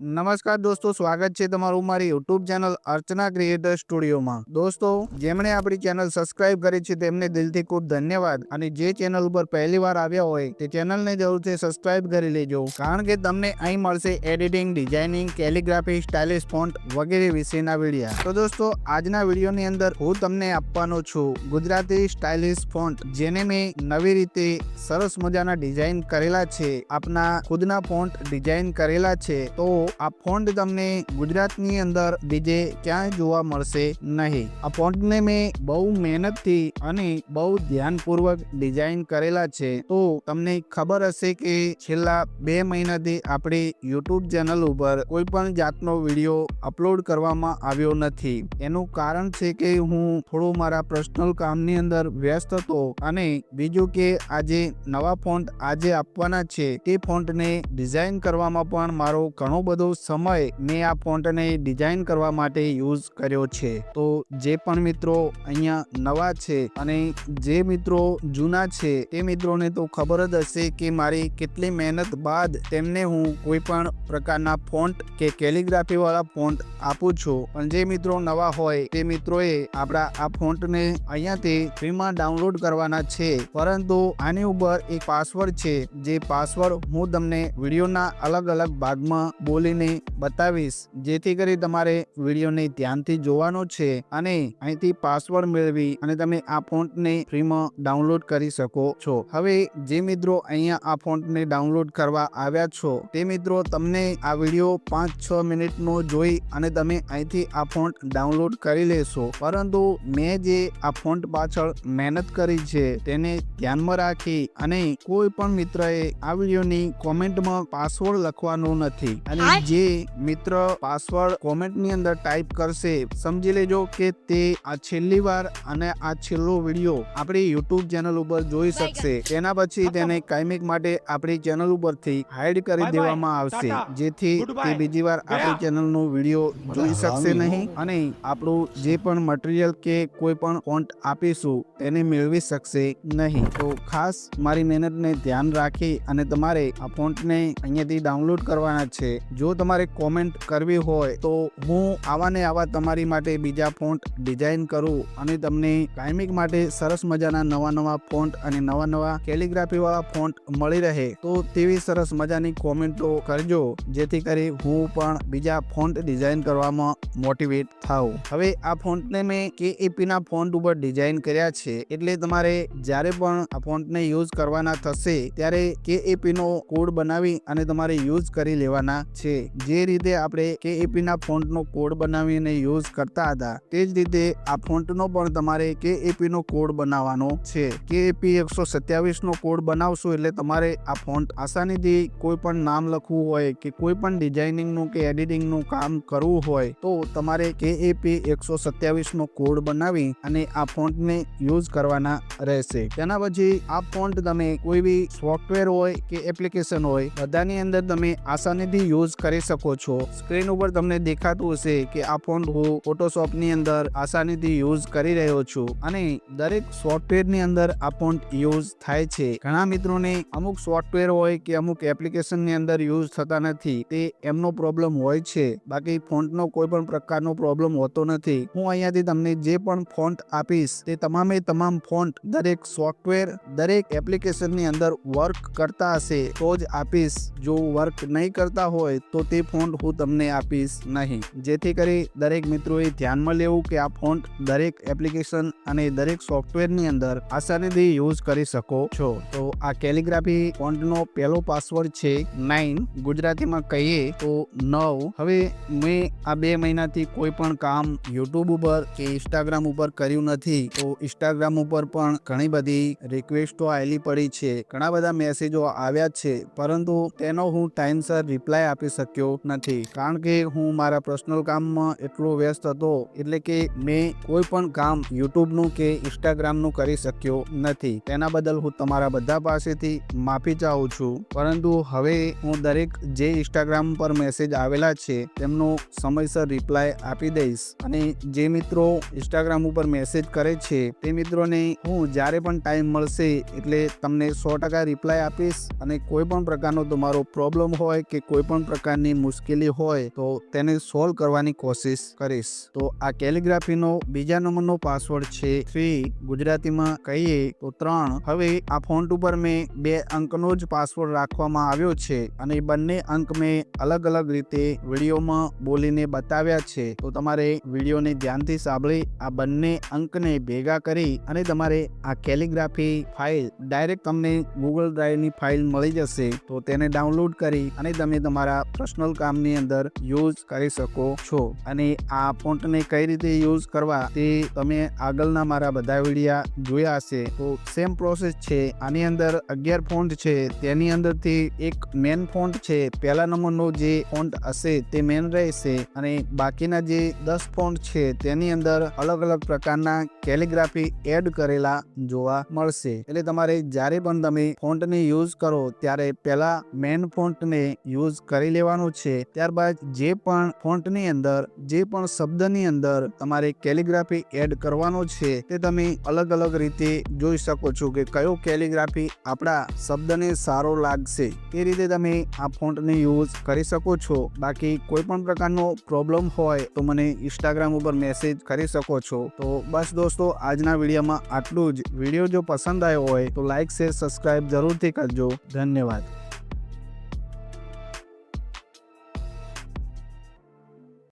નમસ્કાર દોસ્તો, સ્વાગત છે તમારું મારી યુટ્યુબ ચેનલ અર્ચના ક્રિએટર સ્ટુડિયોમાં. દોસ્તો, જેમણે આપણી ચેનલ સબસ્ક્રાઇબ કરી છે તેમને દિલથી ખૂબ ધન્યવાદ અને જે ચેનલ ઉપર પહેલી વાર આવ્યા હોય તે ચેનલને જરૂરથી સબસ્ક્રાઇબ કરી લેજો. કારણ કે તમને અહીં મળશે editing, designing, calligraphy, stylish font વગેરે વિશેના વિડીયા. તો દોસ્તો, આજના વિડીયોની અંદર હું તમને આપવાનો છું ગુજરાતી સ્ટાઇલિશ ફોન્ટ, જેને મેં નવી રીતે સરસ મજાના ડિઝાઇન કરેલા છે. આપના ખુદના ફોન્ટ ડિઝાઇન કરેલા છે. તો આ ફોન્ટ તમને ગુજરાતની અંદર બીજે ક્યાંય જોવા મળશે નહીં. આ ફોન્ટને મેં બહુ મહેનતથી અને બહુ ધ્યાનપૂર્વક ડિઝાઇન કરેલા છે. તો તમને ખબર હશે કે છેલ્લા બે મહિનાથી આપણી યુટ્યુબ ચેનલ ઉપર કોઈ પણ જાતનો વીડિયો અપલોડ કરવામાં આવ્યો નથી. એનું કારણ છે કે હું થોડું મારા પર્સનલ કામની અંદર વ્યસ્ત હતો અને બીજું કે આજે નવા ફોન્ટ આજે આપવાના છે. તે ફોન્ટને ડિઝાઇન કરવામાં પણ મારો ઘણો બધો સમય મેં આ ફોન્ટને ડિઝાઇન કરવા માટે યુઝ કર્યો છે. તો જે પણ મિત્રો અહીંયા નવા છે અને જે મિત્રો જૂના છે તે મિત્રોને તો ખબર જ હશે કે મારી કેટલી મહેનત બાદ તેમને હું કોઈ પણ પ્રકારના ફોન્ટ કે કેલિગ્રાફી વાળા ફોન્ટ આપું છું. પણ જે મિત્રો નવા હોય, તે મિત્રોએ આપણા આ ફોન્ટને અહીંયાથી ફ્રીમાં ડાઉનલોડ કરવાના છે. પરંતુ આની ઉપર એક પાસવર્ડ છે, જે પાસવર્ડ હું તમને વિડીયોના અલગ અલગ ભાગમાં બોલીને બતાવીશ, જેથી કરી તમારે વિડીયોને ધ્યાનથી જોવાનો છે અને અહીંથી પાસવર્ડ મેળવી અને તમે આ ફોન્ટને ફ્રીમાં ડાઉનલોડ કરી શકો છો. હવે જે મિત્રો અહીંયા આ ફોન્ટને ડાઉનલોડ કરવા આવ્યા છો, તે મિત્રો તમને આ વીડિયો પાંચ છ મિનિટનો જોઈ અને તમે અહીંથી આ ફોન્ટ ડાઉનલોડ કરી લેશો. પરંતુ મેં જે આ ફોન્ટ પાછળ મહેનત કરી છે, તેને ધ્યાનમાં રાખી અને કોઈ પણ મિત્રએ આ વિડીયોની કોમેન્ટમાં પાસવર્ડ લખવાનો નથી. અને જે મિત્ર પાસવર્ડ કોમેન્ટની અંદર ટાઈપ કરશે સમજી લેજો કે તે આ છેલ્લી વાર અને આ છેલ્લો વીડિયો આપણી યુટ્યુબ ચેનલ ઉપર જોઈ શકશે. તેના પછી તેને કાયમિક માટે આપણી ચેનલ ઉપરથી હાઈડ કરી. દેવામાં આવશે. જેથી તે બીજી વાર આપણી. ચેનલનો વીડિયો જોઈ શકશે નહીં. અને આપણું જે પણ મટીરિયલ કે કોઈ પણ ફોન્ટ આપીશું તેને મેળવી શકશે નહીં. તો ખાસ મારી મહેનતને ધ્યાન રાખી અને તમારે આ ફોન્ટને અહીંયાથી ડાઉનલોડ કરવાના છે. જો તમારે કોમેન્ટ કરવી હોય તો હું આવા ને આવા તમારી માટે બીજા ફોન્ટ ડિઝાઇન કરું અને તમને કાયમિક માટે સરસ મજાના નવા નવા ફોન્ટ અને નવા નવા કેલિગ્રાફી વાળા ફોન્ટ મળી રહે. તો તેવી સરસ મજાની કોમેન્ટો કરજો, જેથી કરી હું પણ બીજા ફોન્ટ ડિઝાઇન કરવામાં મોટિવેટ થાઉં. હવે આ ફોન્ટને મેં KAP ના ફોન્ટ ઉપર ડિઝાઇન કર્યા છે, એટલે તમારે જ્યારે પણ આ ફોન્ટને યુઝ કરવાના થશે, ત્યારે KAP નો કોડ બનાવી અને તમારે યુઝ કરી લેવાના છે. જે રીતે આપણે KAP ના ફોન્ટનો કોડ બનાવીને યુઝ કરતા હતા, તે જ રીતે આ ફોન્ટનો પણ તમારે KAP નો કોડ બનાવવાનો છે. કેએપી એકસો સત્યાવીસ નો કોડ બનાવશો એટલે તમારે આ ફોન્ટ આસાનીથી કોઈ પણ નામ લખવું હોય કે કોઈ પણ ડિઝાઇનિંગનું કે એડિટિંગનું કામ કરવું હોય, તો તમારે કેએપી એકસો સત્યાવીસ નો કોડ બનાવી અને આ ફોન્ટને યુઝ કરવાના રહેશે. તેના પછી આ ફોન્ટ તમે કોઈ બી સોફ્ટવેર હોય કે એપ્લિકેશન હોય, બધાની અંદર તમે આસાનીથી યુઝ કરી શકો છો. સ્ક્રીન ઉપર તમને દેખાતું હશે કે આ ફોન્ટ હું ફોટોશોપની અંદર આસાનીથી યુઝ કરી રહ્યો છું અને દરેક સોફ્ટવેરની અંદર આ ફોન્ટ યુઝ થાય છે. ઘણા મિત્રોને અમુક સોફ્ટવેર હોય કે અમુક એપ્લિકેશનની અંદર યુઝ થતા નથી, તે એમનો પ્રોબ્લેમ હોય છે. બાકી ફોન્ટનો કોઈ પણ પ્રકારનો પ્રોબ્લેમ હોતો નથી. હું અહીંયાથી તમને જે પણ ફોન્ટ આપીશ, તે તમામે તમામ ફોન્ટ દરેક સોફ્ટવેર દરેક એપ્લિકેશનની અંદર વર્ક કરતા હશે. તો જ આપીશ. જો વર્ક નહીં કરતા હોય, તો તે ફોન્ટ હું તમને આપીશ નહીં. જેથી કરી દરેક મિત્રોએ ધ્યાનમાં લેવું કે આ ફોન્ટ દરેક એપ્લિકેશન અને દરેક સોફ્ટવેરની અંદર આસાનીથી યુઝ કરી શકો છો. તો આ કેલિગ્રાફી ફોન્ટનો પહેલો પાસવર્ડ છે નાઇન. ગુજરાતીમાં કહીએ તો નવ. હવે મેં આ બે મહિનાથી કોઈ પણ કામ યુટ્યુબ ઉપર કે ઇન્સ્ટાગ્રામ ઉપર કર્યું નથી. તો ઇન્સ્ટાગ્રામ ઉપર પણ ઘણી બધી રિક્વેસ્ટો આવેલી પડી છે. ઘણા બધા મેસેજો આવ્યા છે. પરંતુ તેનો હું ટાઈમસર રિપ્લાય આપી શક્યો નથી. કારણ કે હું મારા પર્સનલ કામમાં એટલો વ્યસ્ત હતો, એટલે કે મેં કોઈ પણ કામ યુટ્યુબનું કે ઇન્સ્ટાગ્રામનું કરી શક્યો નથી. તેના બદલ હું તમારા બધા પાસેથી માફી ચાહું છું. પરંતુ હવે હું દરેક જે ઇન્સ્ટાગ્રામ પર મેસેજ આવેલા છે, તેમનો સમયસર રિપ્લાય આપી દઈશ. અને જે મિત્રો ઇન્સ્ટાગ્રામ ઉપર મેસેજ કરે છે, તે મિત્રોને હું જ્યારે પણ ટાઈમ મળશે, એટલે તમને સો ટકા રિપ્લાય આપીશ. અને કોઈ પણ પ્રકારનો તમારો પ્રોબ્લેમ હોય કે કોઈ પણ પ્રકાર પ્રકારની મુશ્કેલી હોય તો તેને સોલ્વ કરવાની કોશિશ કરીશ. તો આ કેલિગ્રાફીનો બીજા નંબરનો પાસવર્ડ છે થ્રી ગુજરાતીમાં કહીએ તો ત્રણ. હવે આ ફોન્ટ ઉપર મેં બે અંકનો જ પાસવર્ડ રાખવામાં આવ્યો છે અને બંને અંક મેં અલગ અલગ રીતે વિડીયોમાં બોલીને બતાવ્યા છે. તો તમારે વિડીયોને ધ્યાનથી સાંભળી આ બંને અંકને ભેગા કરી અને તમારે આ કેલિગ્રાફી ફાઇલ ડાયરેક્ટ તમને ગૂગલ ડ્રાઈવની ફાઇલ મળી જશે. તો તેને ડાઉનલોડ કરી અને તમે તમારા પર્સનલ કામની અંદર યુઝ કરી શકો છો. અને આ ફોન્ટને કઈ રીતે યુઝ કરવા તે તમે આગળના મારા બધા વિડીયા જોયા હશે. તો સેમ પ્રોસેસ છે. આની અંદર અગિયાર ફોન્ટ છે. તેની અંદરથી એક મેન ફોન્ટ છે. પહેલા નંબરનો જે ફોન્ટ હશે તે મેન રહેશે. અને બાકીના જે દસ ફોન્ટ છે તેની અંદર અલગ અલગ પ્રકારના કેલિગ્રાફી એડ કરેલા જોવા મળશે. એટલે તમારે જ્યારે પણ તમે ફોન્ટને યુઝ કરો, ત્યારે પહેલા મેન ફોન્ટને યુઝ કરી લેવાનું છે, ત્યારબાદ જે પણ ફોન્ટની અંદર, જે પણ શબ્દની અંદર તમારે કેલિગ્રાફી એડ કરવાનો છે, તે તમે અલગ અલગ રીતે જોઈ શકો છો કે કયો કેલિગ્રાફી આપણા શબ્દને સારો લાગશે. તે રીતે તમે આ ફોન્ટને યુઝ કરી શકો છો. બાકી કોઈ પણ પ્રકારનો પ્રોબ્લેમ હોય તો મને ઇન્સ્ટાગ્રામ ઉપર મેસેજ કરી શકો છો. તો બસ દોસ્તો, આજના વિડીયોમાં આટલું જ. વીડિયો જો પસંદ આવ્યો હોય તો લાઇક શેર, સબસ્ક્રાઇબ જરૂરથી કરજો. ધન્યવાદ.